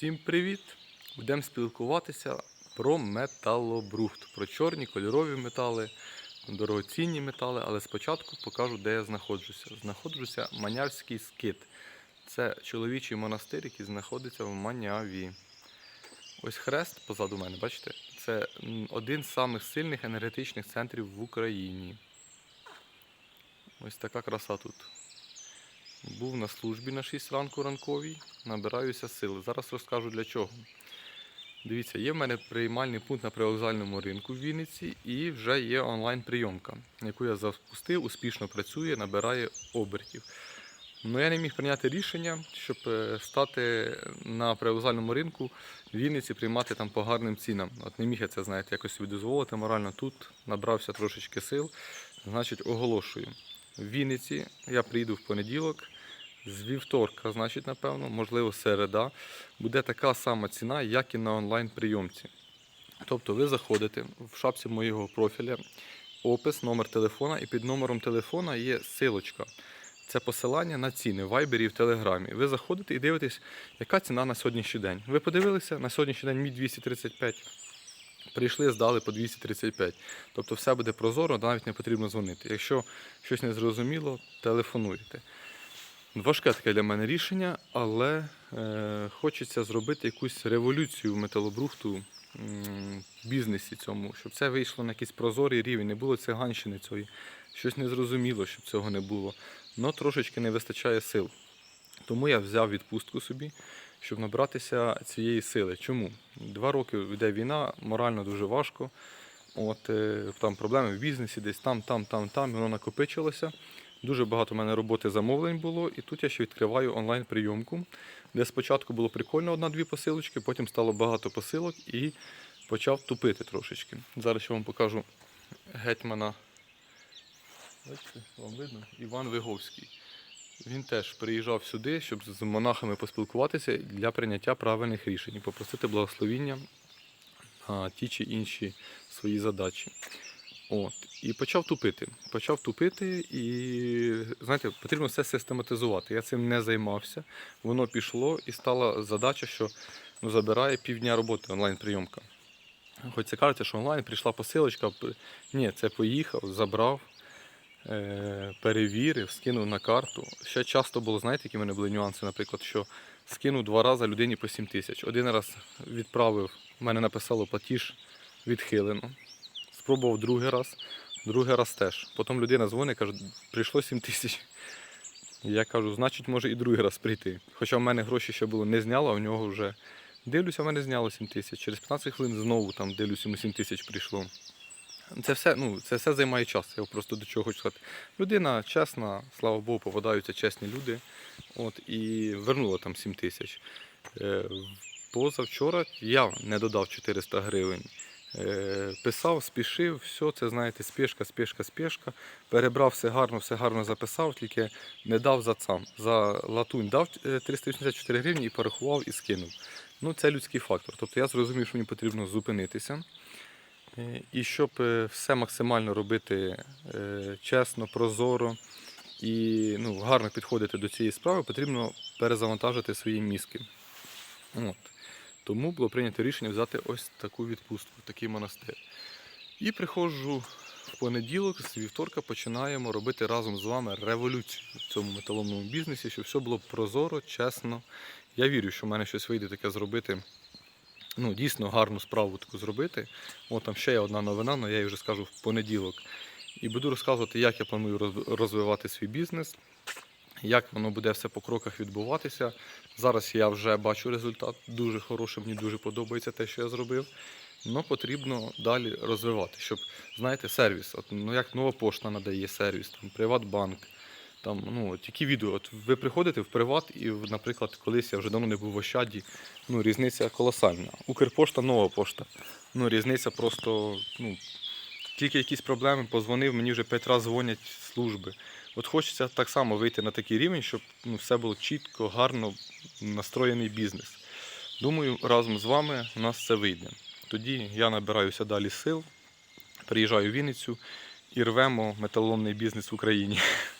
Всім привіт! Будемо спілкуватися про металобрухт, про чорні кольорові метали, дорогоцінні метали, але спочатку покажу, де я знаходжуся. Знаходжуся Манявський скит. Це чоловічий монастир, який знаходиться в Маняві. Ось хрест позаду мене, бачите? Це один з самих сильних енергетичних центрів в Україні. Ось така краса тут. Був на службі на 6 ранку ранковій, набираюся сили. Зараз розкажу для чого. Дивіться, є в мене приймальний пункт на привокзальному ринку в Вінниці і вже є онлайн-прийомка, яку я запустив, успішно працює, набирає обертів. Ну я не міг прийняти рішення, щоб е, стати на привокзальному ринку в Вінниці, приймати там по гарним цінам. От не міг я це, знаєте, якось собі дозволити морально тут, набрався трошечки сил, значить оголошую. В Вінниці я приїду в понеділок. З вівторка, значить, напевно, можливо, середа, буде така сама ціна, як і на онлайн-прийомці. Тобто ви заходите в шапці моєго профіля, опис, номер телефона, і під номером телефона є силочка. Це посилання на ціни в Viber і в Телеграмі. Ви заходите і дивитесь, яка ціна на сьогоднішній день. Ви подивилися, на сьогоднішній день мій 235. Прийшли, здали по 235. Тобто все буде прозоро, навіть не потрібно дзвонити. Якщо щось не зрозуміло, телефонуєте. Важке таке для мене рішення, але е, хочеться зробити якусь революцію в металобрухту в бізнесі цьому, щоб це вийшло на якийсь прозорий рівень, не було циганщини цієї. Щось незрозуміло, щоб цього не було. Но трошечки не вистачає сил. Тому я взяв відпустку собі, щоб набратися цієї сили. Чому? Два роки йде війна, морально дуже важко. От е, там проблеми в бізнесі, десь там, там, там, там, воно накопичилося. Дуже багато в мене роботи замовлень було, і тут я ще відкриваю онлайн-прийомку, де спочатку було прикольно одна-дві посилочки, потім стало багато посилок і почав тупити трошечки. Зараз я вам покажу гетьмана. Бачите, вам видно? Іван Виговський. Він теж приїжджав сюди, щоб з монахами поспілкуватися для прийняття правильних рішень і попросити благословіння на ті чи інші свої задачі. От. І почав тупити. Почав тупити, і знаєте, потрібно все систематизувати. Я цим не займався. Воно пішло і стала задача, що ну, забирає півдня роботи онлайн-прийомка. Хоч це кажеться, що онлайн прийшла посилочка. Ні, це поїхав, забрав, перевірив, скинув на карту. Ще часто було, знаєте, які в мене були нюанси, наприклад, що скинув два рази людині по 7 тисяч. Один раз відправив, в мене написало платіж відхилено. Спробував другий раз, другий раз теж. Потім людина дзвонить, каже, прийшло 7 тисяч. Я кажу, значить, може і другий раз прийти. Хоча в мене гроші ще було не зняло, а в нього вже. Дивлюся, в мене зняло 7 тисяч. Через 15 хвилин знову там дивлюся, йому 7 тисяч прийшло. Це все, ну, це все займає час. Я просто до чого хочу сказати. Людина чесна, слава Богу, попадаються чесні люди. От, і вернула там 7 тисяч. Е, позавчора я не додав 400 гривень. Е, писав, спішив, все, це знаєте, спішка, спішка, спішка. Перебрав все гарно, все гарно записав, тільки не дав за цам. За латунь дав е, 384 гривні і порахував і скинув. Ну, це людський фактор. Тобто я зрозумів, що мені потрібно зупинитися. Е, І щоб е, все максимально робити е, чесно, прозоро і ну, гарно підходити до цієї справи, потрібно перезавантажити свої мізки. От. Тому було прийнято рішення взяти ось таку відпустку, такий монастир. І приходжу в понеділок, з вівторка починаємо робити разом з вами революцію в цьому металомному бізнесі, щоб все було прозоро, чесно. Я вірю, що в мене щось вийде таке зробити. Ну, дійсно гарну справу таку зробити. От там ще є одна новина, але я її вже скажу в понеділок. І буду розказувати, як я планую розвивати свій бізнес, як воно буде все по кроках відбуватися. Зараз я вже бачу результат дуже хороший, мені дуже подобається те, що я зробив. Але потрібно далі розвивати, щоб, знаєте, сервіс. От, ну як нова пошта надає сервіс, там, Приватбанк. Там, ну, от які відео. От ви приходите в приват, і, наприклад, колись я вже давно не був в Ощаді, ну, різниця колосальна. Укрпошта, нова пошта. Ну, різниця просто, ну, тільки якісь проблеми, позвонив, мені вже п'ять разів дзвонять служби. От хочеться так само вийти на такий рівень, щоб ну, все було чітко, гарно настроєний бізнес. Думаю, разом з вами у нас це вийде. Тоді я набираюся далі сил, приїжджаю в Вінницю і рвемо металоломний бізнес в Україні.